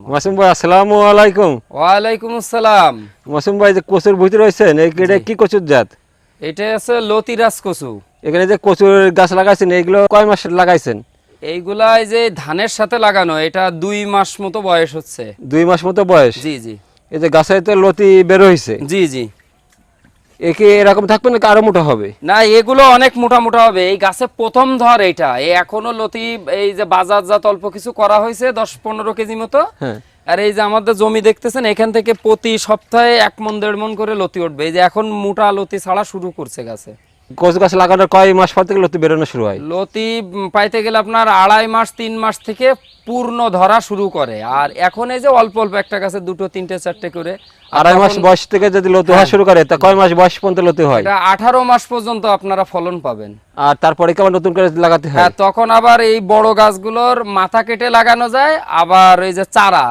মাসুম ভাই আসসালামু আলাইকুম। ওয়ালাইকুম আসসালাম। মাসুম ভাই যে কচুর ভিতরে রয়েছেন এটা কি কচুর জাত? এটা আছে লতিরাজ কচু। এখানে যে কচুর গাছ লাগাইছেন এইগুলো কয় মাস লাগাইছেন? এইগুলা যে ধানের সাথে লাগানো এটা দুই মাস মতো বয়স হচ্ছে। দুই মাস মতো বয়স? জি জি। এই যে গাছে তো লতি বের হয়েছে জি জি। একে এরকম থাকবে নাকি আরও মোটা হবে? না এগুলো অনেক মোটা মোটা হবে। এই গাছে প্রথম ধর এটা এই এখনও লতি এই যে বাজার জাত অল্প কিছু করা হয়েছে দশ পনেরো কেজি মতো। হ্যাঁ। আর এই যে আমাদের জমি দেখতেছেন এখান থেকে প্রতি সপ্তাহে এক মন দেড় মন করে লতি উঠবে। এই যে এখন মোটা লতি ছাড়া শুরু করছে গাছে। কচু গাছ লাগানোর কয় মাস পর থেকে লতি বেরোনো শুরু হয়? লতি পাইতে গেলে আপনার আড়াই মাস তিন মাস থেকে পূর্ণ ধরা শুরু করে। আর এখন এই যে অল্প অল্প একটা গাছে দুটো তিনটে চারটে করে। আড়াই মাস বয়স থেকে যদি লতি হওয়া শুরু করে তা কয় মাস বয়স পর্যন্ত লতি হয়? এটা আঠারো মাস পর্যন্ত আপনারা ফলন পাবেন। আর তারপরে কেমন নতুন করে লাগাতে হয়? হ্যাঁ তখন আবার এই বড় গাছগুলোর মাথা কেটে লাগানো যায় আবার এই যে চারা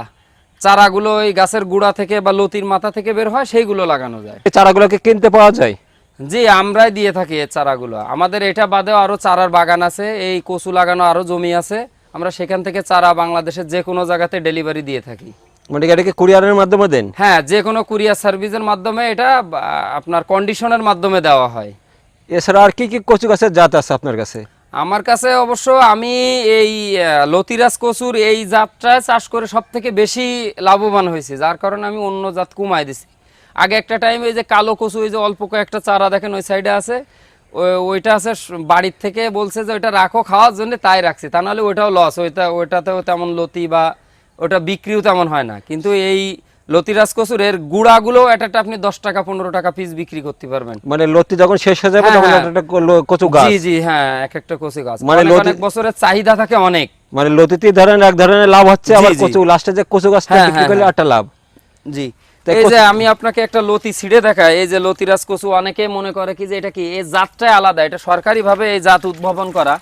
চারাগুলো এই গাছের গুড়া থেকে বা লতির মাথা থেকে বের হয় সেইগুলো লাগানো যায়। এই চারাগুলোকে কিনতে পাওয়া যায়? জি আমরাই দিয়ে থাকি এই চারাগুলো। আমাদের এটা বাদেও আরও চারার বাগান আছে এই কচু লাগানো আরও জমি আছে। আমরা সেখান থেকে চারা বাংলাদেশের যে কোনো জায়গাতে ডেলিভারি দিয়ে থাকি। মানে এটাকে কুরিয়ারের মাধ্যমে দেন? হ্যাঁ যে কোনো কুরিয়ার সার্ভিসের মাধ্যমে এটা আপনার কন্ডিশনের মাধ্যমে দেওয়া হয়। এছাড়া আর কি কি কচু গাছের জাত আছে আপনার কাছে? আমার কাছে অবশ্য আমি এই লতিরাজ কচুর এই জাতটায় চাষ করে সব থেকে বেশি লাভবান হয়েছে। যার কারণে আমি অন্য জাত কমাই দিছি। আগে একটা টাইম এই যে কালো কচু এই যে অল্প কয়েকটা চারা দেখেন ওই সাইডে আছে। ওইটা আছে বাড়ির থেকে বলছে যে ওইটা রাখো খাওয়ার জন্য তাই রাখছি। তা নাহলে ওইটাও লস ওইটা ওইটাতেও তেমন লতি বা ওটা বিক্রিও তেমন হয় না। কিন্তু এই লতিরাজ কচুর এর গুঁড়াগুলো একটা একটা আপনি দশ টাকা পনেরো টাকা পিস বিক্রি করতে পারবেন। মানে লতি যখন শেষ হয়ে যাবে হ্যাঁ, তখন হ্যাঁ। একটা কচু গাছ। জি জি হ্যাঁ এক একটা কচু গাছ। মানে অনেক বছরের চাহিদা থাকে অনেক। মানে লতিতে ধরেন এক ধরনের লাভ হচ্ছে আবার কচু লাস্টে যে কচু গাছটা হ্যাঁ, বিক্রি করলে। একটা লাভ। জি। এই যে আমি আপনাকে একটা লতি ছিঁড়ে দেখাই এই যে লতিরাজ কচু অনেকে মনে করে কি যে এটা কি? এই জাতটাই আলাদা এটা সরকারি ভাবে এই জাত উদ্ভাবন করা।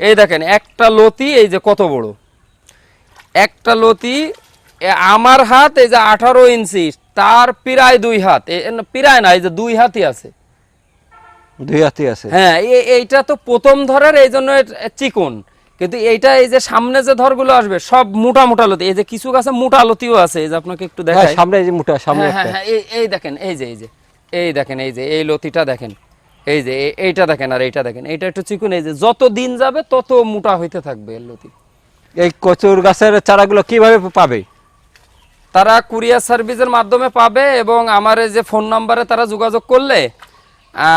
এই দেখেন একটা লতি এই যে কত বড়? একটা লতি আমার হাত এই যে আঠারো ইঞ্চি তার প্রায় দুই হাত। প্রায় না এই যে দুই হাতই আছে। দুই হাতি আছে। হ্যাঁ এইটা তো প্রথম ধরার এই জন্য চিকন। কিন্তু এইটা এই যে সামনে যে ধরগুলো আসবে সব মোটা মোটা লতি। এই যে কিছু গাছে মোটা লতিও আছে এই যে আপনাকে একটু হ্যাঁ, দেখাই। সামনে এই যে মোটা সামনে হ্যাঁ, হ্যাঁ, হ্যাঁ, এই দেখেন এই যে এই যে এই দেখেন এই যে এই লতিটা দেখেন। এই যে এইটা দেখেন আর এইটা দেখেন। এইটা একটু চিকুন এই যে যত দিন যাবে তত মোটা হইতে থাকবে এর লতি। এই কচুর গাছের চারাগুলো কীভাবে পাবে? তারা কুরিয়ার সার্ভিসের মাধ্যমে পাবে এবং আমার এই যে ফোন নাম্বারে তারা যোগাযোগ করলে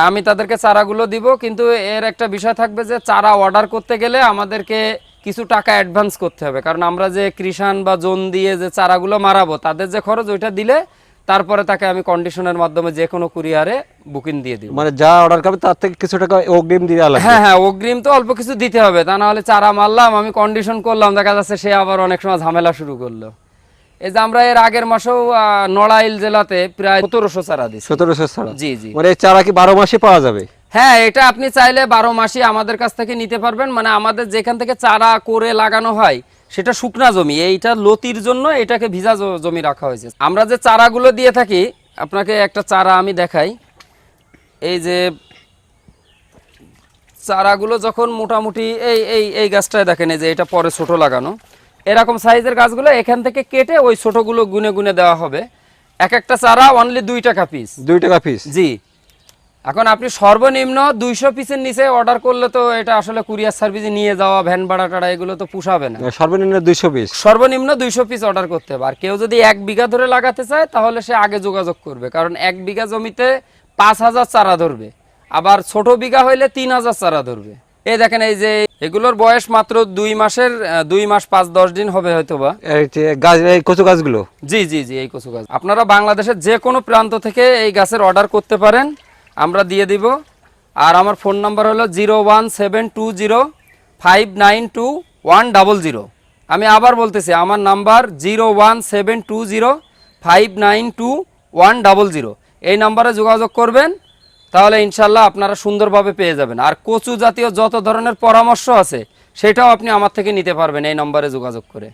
আমি তাদেরকে চারাগুলো দিব কিন্তু এর একটা বিষয় থাকবে যে চারা অর্ডার করতে গেলে আমাদেরকে কিছু টাকা অ্যাডভান্স করতে হবে। কারণ আমরা যে কৃষাণ বা জোন দিয়ে যে চারাগুলো মারাবো তাদের যে খরচ ওইটা দিলে তারপরে তাকে আমি কন্ডিশনের মাধ্যমে যে কোনো কুরিয়ারে বুকিং দিয়ে দিব। মানে যা অর্ডার করবে তার থেকে কিছু টাকা অগ্রিম দিয়ে লাগবে। হ্যাঁ হ্যাঁ অগ্রিম তো অল্প কিছু দিতে হবে। তা না হলে চারা মারলাম আমি কন্ডিশন করলাম দেখা যাচ্ছে সে আবার অনেক সময় ঝামেলা শুরু করল। এই যে আমরা এর আগের মাসেও নড়াইল জেলাতে প্রায় সতেরোশো চারা দিচ্ছি সতেরোশো ছাড়া জি জি। মানে চারা কি বারো মাসে পাওয়া যাবে? হ্যাঁ এটা আপনি চাইলে বারো মাসই আমাদের কাছ থেকে নিতে পারবেন। মানে আমাদের যেখান থেকে চারা করে লাগানো হয় সেটা শুকনা জমি। এইটা লতির জন্য এটাকে ভিজা জমি রাখা হয়েছে। আমরা যে চারাগুলো দিয়ে থাকি আপনাকে একটা চারা আমি দেখাই। এই যে চারাগুলো যখন মোটামুটি এই এই এই গাছটায় দেখেন এই যে এটা পরে ছোট লাগানো। এরকম সাইজের গাছগুলো এখান থেকে কেটে ওই ছোটগুলো গুনে গুনে দেওয়া হবে। এক একটা চারা অনলি দুই টাকা পিস দুই টাকা পিস জি। এখন আপনি সর্বনিম্ন দুইশো পিসের নিচে অর্ডার করলে তো এটা আসলে কুরিয়ার সার্ভিসে নিয়ে যাওয়া ভ্যান ভাড়া টাড়া এগুলো তো পুষাবে না। সর্বনিম্ন দুইশো পিস সর্বনিম্ন দুইশো পিস অর্ডার করতে হবে। আর কেউ যদি এক বিঘা ধরে লাগাতে চায় তাহলে সে আগে যোগাযোগ করবে। কারণ এক বিঘা জমিতে পাঁচ হাজার চারা ধরবে। আবার ছোট বিঘা হইলে তিন হাজার চারা ধরবে। এই দেখেন এই যে এগুলোর বয়স মাত্র দুই মাসের দুই মাস পাঁচ দশ দিন হবে যে গাছ এই কচু গাছগুলো? জি জি জি এই কচু গাছ। আপনারা বাংলাদেশের যে কোনো প্রান্ত থেকে এই গাছের অর্ডার করতে পারেন। আমরা দিয়ে দিব। আর আমার ফোন নাম্বার হলো zero one seven two zero five nine two one double zero. আমি আবার বলতেছি আমার number zero one seven two zero five nine two one double zero. এই নাম্বারে যোগাযোগ করবেন। তাহলে ইনশাল্লাহ আপনারা সুন্দরভাবে পেয়ে যাবেন। আর কচু জাতীয় যত ধরনের পরামর্শ আছে, সেটাও আপনি আমার থেকে নিতে পারবেন এই নম্বরে যোগাযোগ করে।